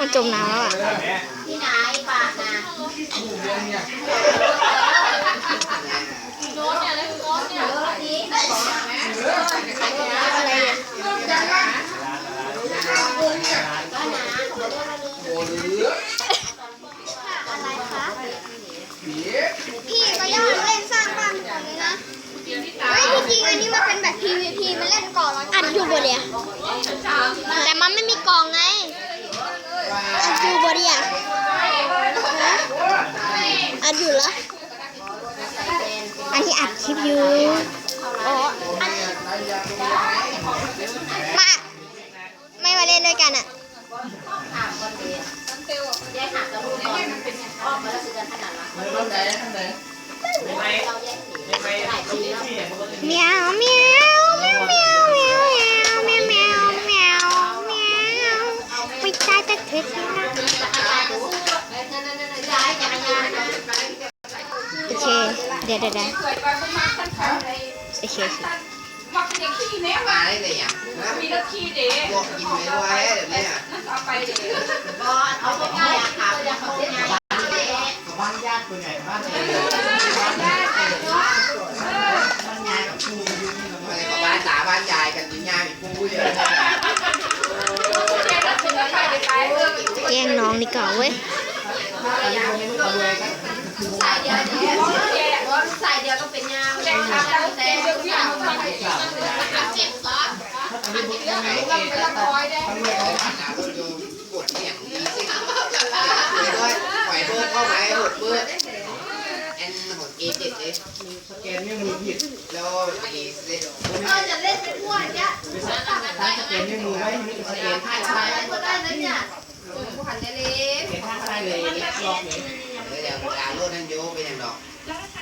มันจมน้ำแล้วอะที่ไหนปากนะโน้ตเนี่ยเลยโน้ตเนี่ยรถนี้อะไรอะอะไรคะ พี่ก็อยากเล่นสร้างบ้านก่อนเลยนะเฮ้ยจริงๆอันนี้มันเป็นแบบ PVP มันเล่นก่อนแล้วอัดอยู่บนเนี่ยแต่มันไม่มีกล่องไง อัดอยู่บนเนี่ยอัดอยู่เหรออันนี้อัดคลิปอยู่อ๋ออันมาไม่มาเล่นด้วยกันอะแยกหักกับลู เดี๋ยวเดี๋ยวเดี๋ยวโอเคโอเคมักเป็นขี้แม่ว่าได้เลยอะมีรถขี้เด็กพวกกินไม่ไหวเดี๋ยวนี้อะนั่นเอไปเด็กบอลเอาไปง่ายขาจะเขาง่ายกับบ้านญาติคนไหนบ้านบ้านญาติบ้านยายกับครูอยู่นี่ทำไมกับบ้านตาบ้านยายกันยิ่งยายมีครูเยอะแย่งน้องนี่ก่อนเว้ย ก็ถึงไปไปไปเออแกล้งน้องดีกว่าเว้ยสายเดียวเดียวบอลสายเดียวก็เป็นยาวแกทำแล้วแกจะวิ่งไปเจ็บซ้อนเรื่องลูกเราเป็นละคอยได้ทั้งเรื่องของปัญหาคนดูกดเนี่ยมีสิเลยด้วยปล่อยเบิร์ดเข้าไหมหดเบิร์ดแอนของเอเจ็ดเลยสแกนไม่มือผิดแล้วมีเล่นเออจะเล่นเป็นพวกเนี้ยถ้าสแกนไม่มือไว้ไม่สแกนท่าใช่ซ้ายก็ได้นะเนี่ยผู้หันเล็กสแกนท่าซ้ายเลยนี่ลอกเลยเดี๋ยวเวลาโลดนั่นโยเป็นอย่างดอกอัปเดตเรามาดูไพ่แหละเรามีดีกว่าเก่งเก่งอย่างเดียวมามาวันนี้แป๊บนึง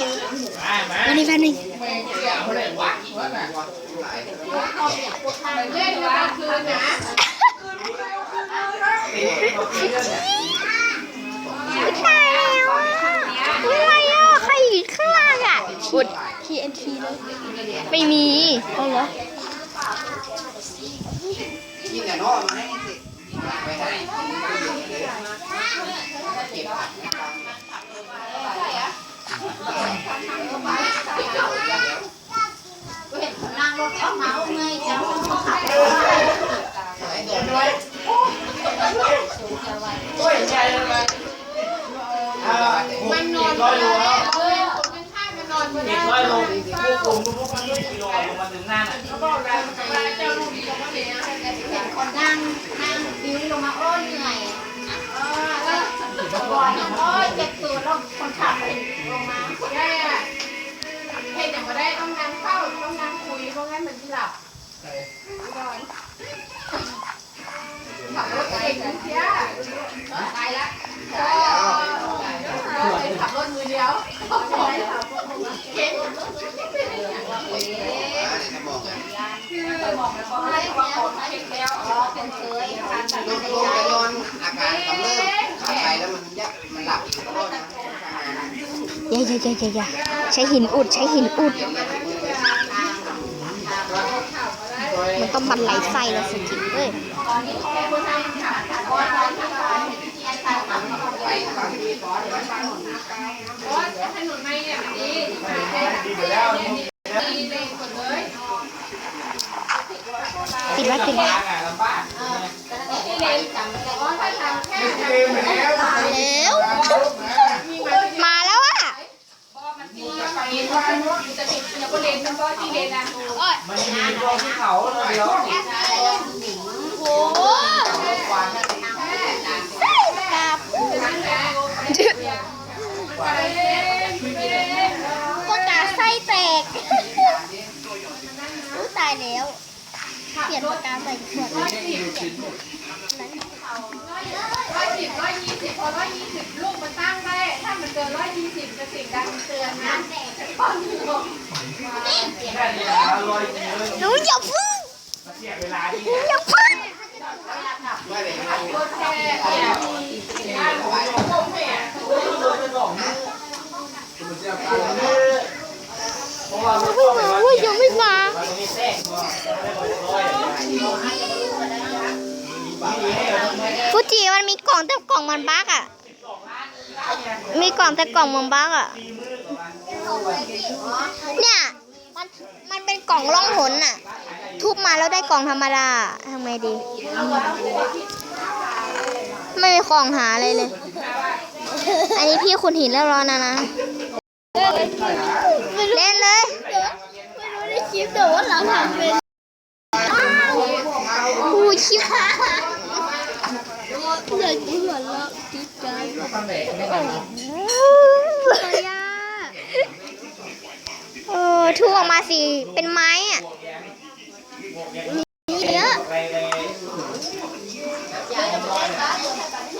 คืนนะไม่ใช่แล้วอะอะไรอะใครอยู่ข้างล่างอะกด TNT เลยไม่มีเอาเหรอกินแต่นอกมาให้สิไปให้เก็บ เห็นคนนั่งรถเขาเมาเงยจังเขาขับไอ้ตัวน้อยโอ้ยใช่เลยมันอนไม่ได้เออคนเป็นข้างมันนอนไม่ได้กน้อยลงพวกกลุ่มพวกมันยี่สิบกิโลลงมาถึงนั่นอะเขาบอกแล้วว่าเจ้าลูกเขาก็เลี้ยงเห็นคนนั่งนั่งบิ้วลงมาโอ้เหนื่อยเออแล้วบอยโอ้ยเจ็บตัวแล้วคนขับลงมาแย่ เห็นอย่างมาได้ต้องนั่งเฝ้าต้องนั่งคุยเพราะงั้นมันจะหลับขับรถเองเสียตายละขับรถมือเดียวเก่งในสมองคือบอกแล้วก็ให้ว่าคนเก่งแล้วเป็นเคยลงลงไปนอนอาการกำเริบขับไปแล้วมันยักมันหลับ ยาอยาอยาอยายใช้หินอุดใช้หินอุด มันต้องบันไหลไส้แล้วสิจิเอ้ยปิดไว้ปิดไว้ ที่เขาเดียวโอ้โหกราบก็กาไส้แตกอู้ตายแล้ว เปลี่ยนปากกาใส่ขวดร้อยสิบร้อยสิบร้อยยี่สิบพอร้อยยี่สิบลูกมันตั้งได้ ถ้ามันเกินร้อยยี่สิบจะติดแค่นี้นนะลอยจริงเลย หนูอย่าพึ่งเสียเวลาที่อย่าพึ่งไม่เป็นไรเว่าอย่าพึ่งมาว่ายังไม่มาฟูจิมันมีกล่องแต่กล่องมันบั๊กอะ มีกล่องแต่กล่องมันบั๊กอะ เนี่ยมันมันเป็นกล่องล่องหนอะ ทุบมาแล้วได้กล่องธรรมดาทำไงดี ไม่มีของหาอะไรเลย อันนี้พี่คุณหินแล้วรอนะนะ เล่นเลย ไม่รู้ในคลิปแต่ว่าเราทำเป็นอู้ชิบหายเด็กที่หัวเราะดีใจเออ ทูออกมาสิเป็นไม้อะเยอะไปเลย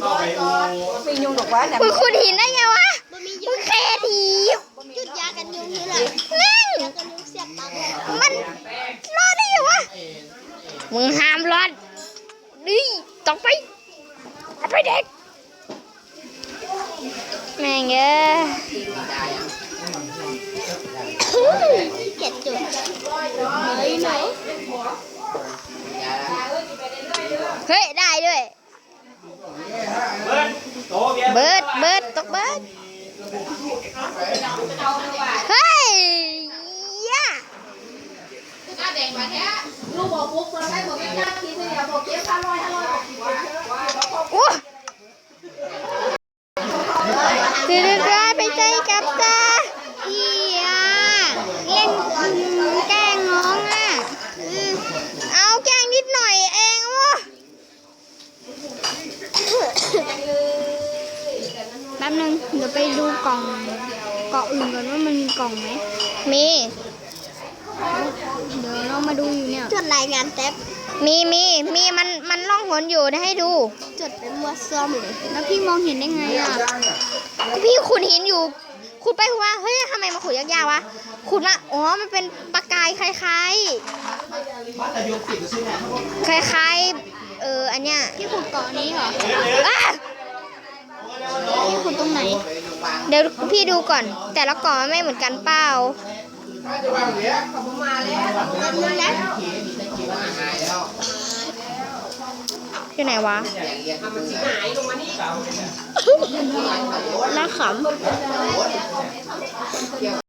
เข้าไปอูมียุงดอกว่าแต่คุณคุณหินได้ไงวะคุณเคที เฮ้ยได้ด้วยเบิร์ดโตเบียร์เบิร์ดเบิร์ดตกเบิร์ดเฮ้ยย่าหน้าแดงมาแท้ลูกบอกปุ๊บคนให้หมดไม่กล้ากินเลยอะบอกเก็บห้าร้อยห้าร้อยบอกกินว่า อู้ดื้อด้ไปใจกับตาอีอะเล่นแกล้งน้องอะอืมเอาแกล้งนิดหน่อยเองวะแป๊บนึง เดี๋ยวไปดูกล่องกล่ องอื่นก่อนว่ามันมีกล่องไหมมีเดี๋ยวเรามาดูอยู่เนี่ยจดรายงานแท็บมีมีมีมันมันล่องหนอยู่นะให้ดู จดเป็นมัวซ่อมเลยแล้วพี่มองเห็นได้ไงอะพี่ขุดหินอยู่ขุดไปขุดมาเฮ้ยทำไมมาขุดยากๆวะขุดมาอ๋อมันเป็นประกายคล้ายๆคล้ายๆเอออันเนี้ยพี่ขุดเกาะนี้เหรออะพี่ขุดตรงไหน เดี๋ยวพี่ดูก่อน แต่ละกล่องมันไม่เหมือนกันเปล่านั่นนะอยู่ไหนวะน่าขำ